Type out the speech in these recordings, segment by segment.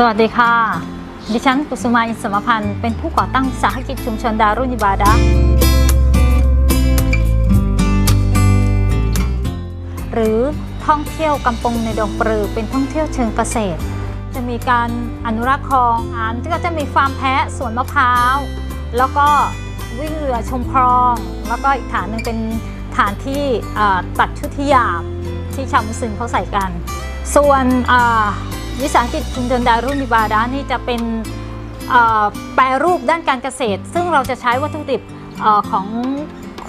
สวัสดีค่ะ ดิฉันกุสุมาอินสมพันธ์เป็นผู้ก่อตั้งสาหกิจชุมชนดารุณิบาดะหรือท่องเที่ยวกำปงในดงปรือเป็นท่องเที่ยวเชิงเกษตร จะมีการอนุรักษ์คลองอ่านก็จะมีฟาร์มแพะสวนมะพร้าว แล้วก็วิ่งเรือชมคลอง แล้วก็อีกฐานหนึ่งเป็นฐานที่ตัดชุดที่หยาบที่ชาวมุสลิมเขาใส่กัน ส่วนอ่า วิสาหกิจชุมชนดารุณิบาดานี่จะเป็นแปรรูปด้านการเกษตร ซึ่งเราจะใช้วัตถุดิบอของ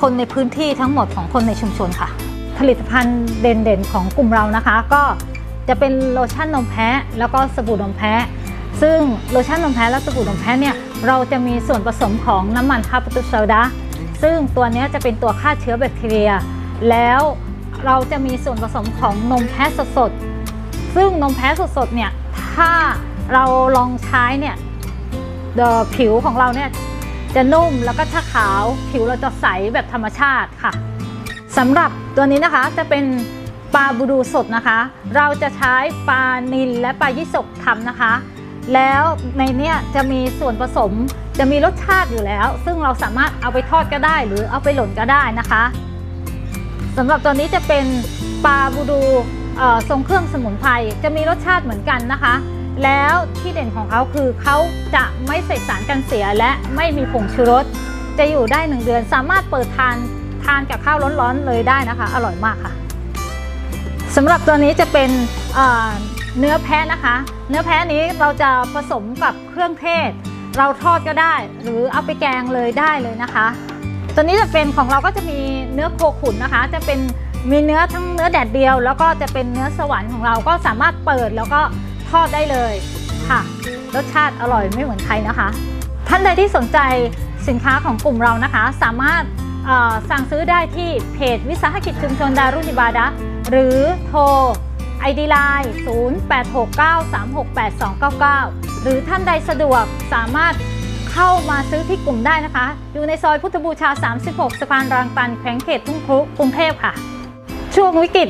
คนในพื้นที่ทั้งหมดของคนในชุมชนค่ะ ผลิตภัณฑ์เด่นๆของกลุ่มเรานะคะ ก็จะเป็นโลชั่นนมแพะแล้วก็สบู่นมแพะซึ่งโลชั่นนมแพะและสบู่นมแพะเนี่ยเราจะมีส่วนผสมของน้ำมันคาร์บอนไดออกไซด์ซึ่งตัวนี้จะเป็นตัวฆ่าเชื้อแบคทีเรีย แล้วเราจะมีส่วนผสมของนมแพะสดๆ ซึ่งนมแพะสดๆเนี่ยถ้าเราลองใช้เนี่ยผิวของเราเนี่ยจะนุ่มแล้วก็ถ้าขาว ผิวเราจะใสแบบธรรมชาติค่ะสำหรับตัวนี้นะคะจะเป็นปลาบูดูสดนะคะ เราจะใช้ปลานิลและปลายี่สกทำนะคะ แล้วในเนี้ยจะมีส่วนผสมจะมีรสชาติอยู่แล้ว ซึ่งเราสามารถเอาไปทอดก็ได้ หรือเอาไปหล่นก็ได้นะคะสำหรับตัวนี้จะเป็นปลาบูดู ทรงเครื่องสมุนไพรจะมีรสชาติเหมือนกันนะคะ แล้วที่เด่นของเขาคือเขาจะไม่ใส่สารกันเสียและไม่มีผงชูรส จะอยู่ได้1เดือนสามารถเปิดทานทานกับข้าวร้อนๆเลยได้นะคะ อร่อยมากค่ะสำหรับตัวนี้จะเป็นเอ่อเนื้อแพะนะคะ เนื้อแพะนี้เราจะผสมกับเครื่องเทศ เราทอดก็ได้ หรือเอาไปแกงเลยได้เลยนะคะ ตัวนี้จะเป็นของเราก็จะมีเนื้อโคขุนนะคะ จะเป็น มีเนื้อทั้งเนื้อแดดเดียว แล้วก็จะเป็นเนื้อสวรรค์ของเราก็สามารถเปิดแล้วก็ทอดได้เลยค่ะรสชาติอร่อยไม่เหมือนใครนะคะ ท่านใดที่สนใจสินค้าของกลุ่มเรานะคะ สามารถสั่งซื้อได้ที่เพจวิสาหกิจชุมชนดารุณิบาดะหรือโทร ID Line 0869368299 หรือท่านใดสะดวกสามารถเข้ามาซื้อที่กลุ่มได้นะคะ อยู่ในซอยพุทธบูชา 36 สะพานรางตันแขวงเขตทุ่งครุกรุงเทพค่ะ ช่วงวิกฤต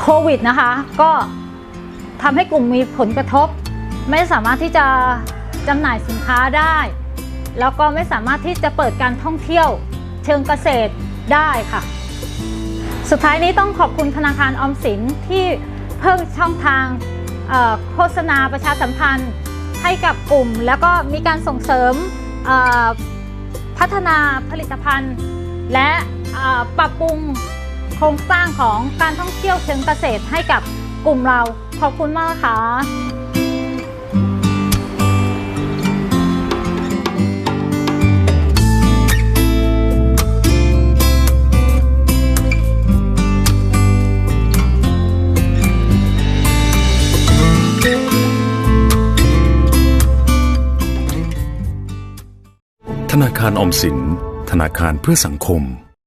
โควิดนะคะ ก็ทำให้กลุ่มมีผลกระทบ ไม่สามารถที่จะจำหน่ายสินค้าได้ แล้วก็ไม่สามารถที่จะเปิดการท่องเที่ยว เชิงเกษตรได้ค่ะ สุดท้ายนี้ต้องขอบคุณธนาคารออมสินที่เพิ่มช่องทางโฆษณาประชาสัมพันธ์ให้กับกลุ่ม แล้วก็มีการส่งเสริมพัฒนาผลิตภัณฑ์ และปรับปรุง ครงสร้างของการท่องเที่ยวเชิงเกษตรให้กับกลุ่มเรา ขอบคุณมากค่ะธนาคารออมสิน ธนาคารเพื่อสังคม